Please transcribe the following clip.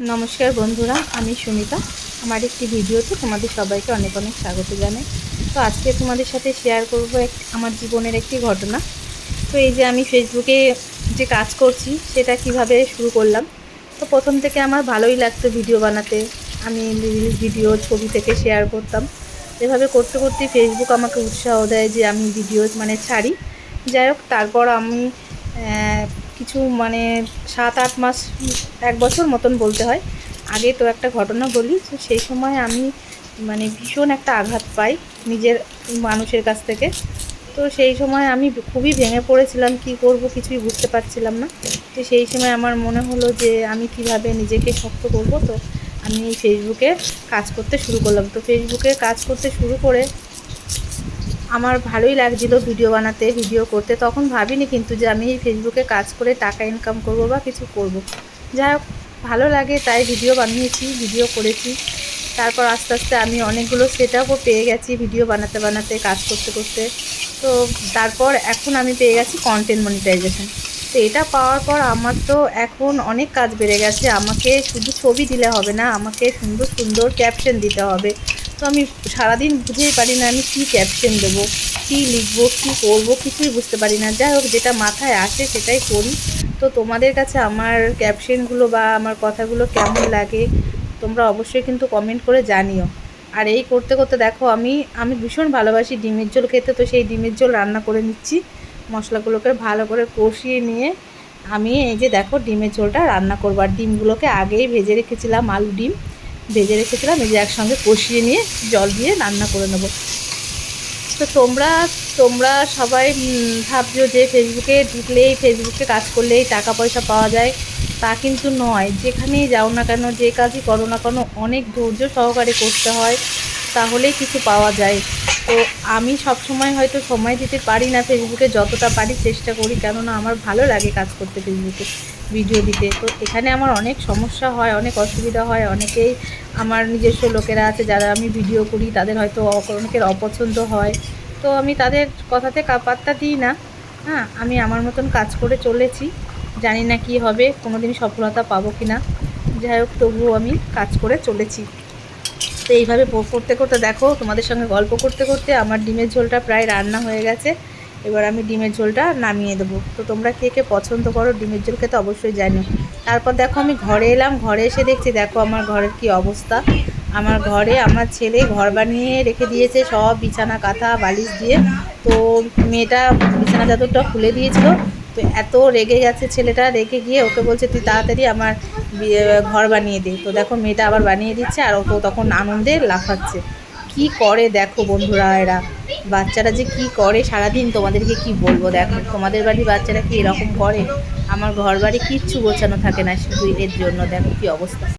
নমস্কার বন্ধুরা, আমি সুমিতা। আমার একটি ভিডিওতে তোমাদের সবাইকে অনেক অনেক স্বাগত জানাই। তো আজকে তোমাদের সাথে শেয়ার করব এক, আমার জীবনের একটি ঘটনা। তো এই যে আমি ফেসবুকে যে কাজ করছি, সেটা কীভাবে শুরু করলাম? তো প্রথম থেকে আমার ভালোই লাগতো ভিডিও বানাতে। আমি ভিডিও ছবি থেকে শেয়ার করতাম। এভাবে করতে করতে ফেসবুক আমাকে উৎসাহ দেয় যে আমি ভিডিও মানে ছাড়ি। যাই হোক, তারপর আমি কিছু মানে সাত, আট মাস, এক বছর মতন বলতে হয়। আগে তো একটা ঘটনা বলি, তো সেই সময় আমি মানে ভীষণ একটা আঘাত পাই নিজের মানুষের কাছ থেকে। তো সেই সময় আমি খুবই ভেঙে পড়েছিলাম, কি করব কিছুই বুঝতে পারছিলাম না। তো সেই সময় আমার মনে হলো যে আমি কীভাবে নিজেকে শক্ত করব, তো আমি ফেসবুকে কাজ করতে শুরু করলাম। তো ফেসবুকে কাজ করতে শুরু করে আমার ভালোই লাগছিল ভিডিও বানাতে, ভিডিও করতে। তখন ভাবিনি কিন্তু যে আমি ফেসবুকে কাজ করে টাকা ইনকাম করব বা কিছু করব। যাই হোক, ভালো লাগে তাই ভিডিও বানিয়েছি, ভিডিও করেছি। তারপর আস্তে আস্তে আমি অনেকগুলো সেট আপও পেয়ে গেছি ভিডিও বানাতে বানাতে, কাজ করতে করতে। তো তারপর এখন আমি পেয়ে গেছি কন্টেন্ট মনিটাইজেশন তো এটা পাওয়ার পর আমার তো এখন অনেক কাজ বেড়ে গেছে। আমাকে শুধু ছবি দিলে হবে না, আমাকে সুন্দর সুন্দর ক্যাপশন দিতে হবে। তো আমি সারাদিন বুঝেই পারি না আমি কী ক্যাপশন দেবো, কী লিখব, কী করব, কিছুই বুঝতে পারি না। যাই হোক, যেটা মাথায় আসে সেটাই করি। তো তোমাদের কাছে আমার ক্যাপশনগুলো বা আমার কথাগুলো কেমন লাগে, তোমরা অবশ্যই কিন্তু কমেন্ট করে জানিও। আর এই করতে করতে দেখো, আমি আমি ভীষণ ভালোবাসি ডিমের ঝোল খেতে, তো সেই ডিমের ঝোল রান্না করে নিচ্ছি। মশলাগুলোকে ভালো করে কষিয়ে নিয়ে আমি এই যে দেখো ডিমের ঝোলটা রান্না করব। আর ডিমগুলোকে আগেই ভেজে রেখেছিলাম আলু ডিম। ভেজে রেখেছিলাম, এই যে একসঙ্গে কষিয়ে নিয়ে জল দিয়ে রান্না করে নেব। তো তোমরা তোমরা সবাই ভাবছ যে ফেসবুকে ঢুকলেই, ফেসবুকে কাজ করলেই টাকা পয়সা পাওয়া যায়, তা কিন্তু নয়। যেখানেই যাও না কেন, যে কাজই করো না কেন, অনেক ধৈর্য সহকারে করতে হয়, তাহলেই কিছু পাওয়া যায়। তো আমি সব সময় হয়তো সময় দিতে পারি না ফেসবুকে, যতটা পারি চেষ্টা করি, কেননা আমার ভালো লাগে কাজ করতে ফেসবুকে। ভিডিও দিতে। তো এখানে আমার অনেক সমস্যা হয়, অনেক অসুবিধা হয়। অনেকেই আমার নিজস্ব লোকেরা আছে যারা আমি ভিডিও করি, তাদের হয়তো অনেকের অপছন্দ হয়। তো আমি তাদের কথাতে পাত্তা দিই না। হ্যাঁ আমি আমার মতন কাজ করে চলেছি। জানি না কি হবে কোনো দিন সফলতা পাবো কি না যাই হোক, তবুও আমি কাজ করে চলেছি। তো এইভাবে করতে করতে দেখো, তোমাদের সঙ্গে গল্প করতে করতে আমার ডিমের ঝোলটা প্রায় রান্না হয়ে গেছে। এবার আমি ডিমের ঝোলটা নামিয়ে দেবো। তো তোমরা কে কে পছন্দ করো ডিমের ঝোল খেতে অবশ্যই জানিও। তারপর দেখো আমি ঘরে এলাম, ঘরে এসে দেখছি, দেখো আমার ঘরের কি অবস্থা। আমার ঘরে আমার ছেলে ঘর বানিয়ে রেখে দিয়েছে, সব বিছানা, কাঁথা, বালিশ দিয়ে। তো মেয়েটা বিছানা চাদরটা খুলে দিয়েছিল। তো এত রেগে গেছে ছেলেটা, রেগে গিয়ে ওকে বলছে, তুই তাড়াতাড়ি আমার ঘর বানিয়ে দে। তো দেখো মেয়েটা আবার বানিয়ে দিচ্ছে আর ও তো তখন আনন্দে লাফাচ্ছে। কি করে? দেখো বন্ধুরা এরা। বাচ্চারা যে কি করে? সারাদিন তোমাদেরকে কি বলব? দেখো, তোমাদের বাড়ির বাচ্চারা কি এরকম করে? আমার ঘর বাড়ি কিচ্ছু গোছানো থাকে না শুধু এর জন্য। দেখো কি অবস্থা।